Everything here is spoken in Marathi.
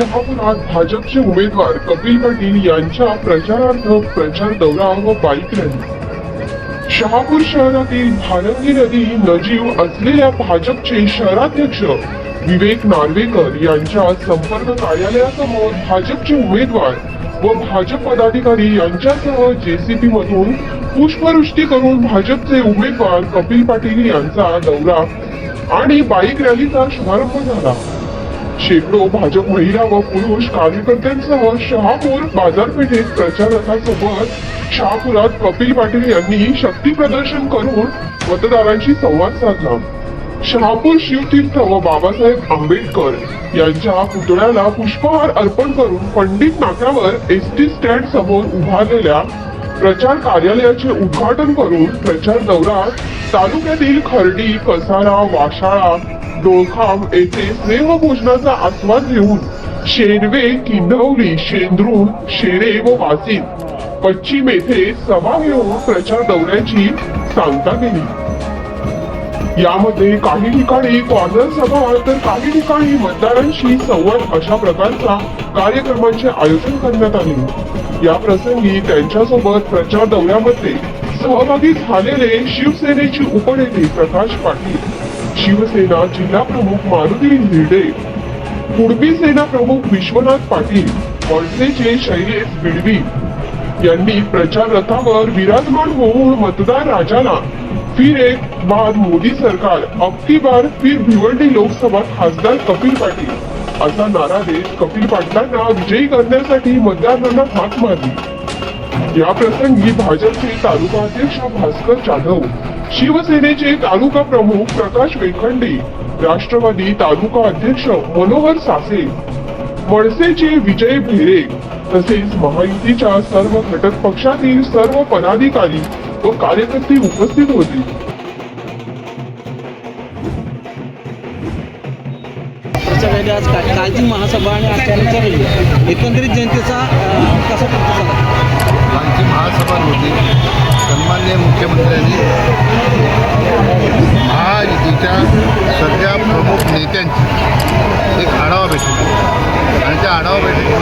शहापुरात भाजपचे उमेदवार कपिल पाटील यांच्या प्रचारार्थ प्रचार दौरा व बाईक रॅली शहापूर शहरातील भारंगी नदी नजीव असलेल्या भाजपचे शहराध्यक्ष विवेक नार्वेकर यांच्या संपर्क कार्यालयासमोर भाजपचे उमेदवार व भाजप पदाधिकारी यांच्यासह जेसीपी मधून पुष्पवृष्टी करून भाजपचे उमेदवार कपिल पाटील यांचा दौरा आणि बाईक रॅलीचा शुभारंभ झाला. शेकडो भाजप महिला व पुरुष कार्यकर्त्यांसह शहापूर बाजारपेठेत प्रचारकासोबत शहापुरात कपिल पाटील यांनी शक्ती प्रदर्शन करून मतदारांशी संवाद साधला. शहापूर शिवतीर्थ व बाबासाहेब आंबेडकर यांच्या पुतळ्याला पुष्पहार अर्पण करून पंडित नाक्यावर एस टी स्टँड समोर उभारलेल्या प्रचार कार्यालयाचे उद्घाटन करून प्रचार दौरा तालुक्यातील खर्डी कसारा वाशाळा डोळखाम येथे स्नेहभोजनाचा आस्वाद घेऊन शेनवे किंडवली शेंद्रून शेरे व वासित पश्चिम येथे सभा घेऊन प्रचार दौऱ्याची सांगता केली. यामध्ये काही ठिकाणी कॉर्नर सभा तर काही ठिकाणी मतदारांशी संवाद अशा प्रकारचा कार्यक्रमांचे आयोजन करण्यात आले. या प्रसंगी त्यांच्यासोबत प्रचार दौऱ्यामध्ये सहभागी झालेले शिवसेनेचे उपनेते प्रकाश पाटील शिवसेना जिल्हा प्रमुख मारुती हिरडे कुणबी सेना प्रमुख विश्वनाथ पाटील मनसेचे शैलेश बिडवी यांनी प्रचार रथावर विराजमान होऊन मतदार राजाला फिर एक बार मोदी सरकार अबकी बार फिर भिवंडी लोकसभा खासदार कपिल पाटील असा नारा देत कपिल पाटलांना विजयी करण्यासाठी मतदारांना हाक मारली. याप्रसंगी भाजपचे तालुका अध्यक्ष भास्कर जाधव शिवसेनेचे तालुका प्रमुख प्रकाश वेखंडे राष्ट्रवादी तालुका अध्यक्ष मनोहर सासे वळसेचे विजय भेरे तसेच महायुतीच्या सर्व घटक पक्षातील सर्व पदाधिकारी व कार्यकर्ते उपस्थित होते. प्रचार आज काय कालची महासभा आणि आजच्या प्रचार एकंदरीत जनतेचा कसा प्रतिसाद आहे? आमची महासभा होती सन्मान्य मुख्यमंत्र्यांनी महायुतीच्या सगळ्या प्रमुख नेत्यांची एक आढावा भेटली आणि त्या आढावा भेटीत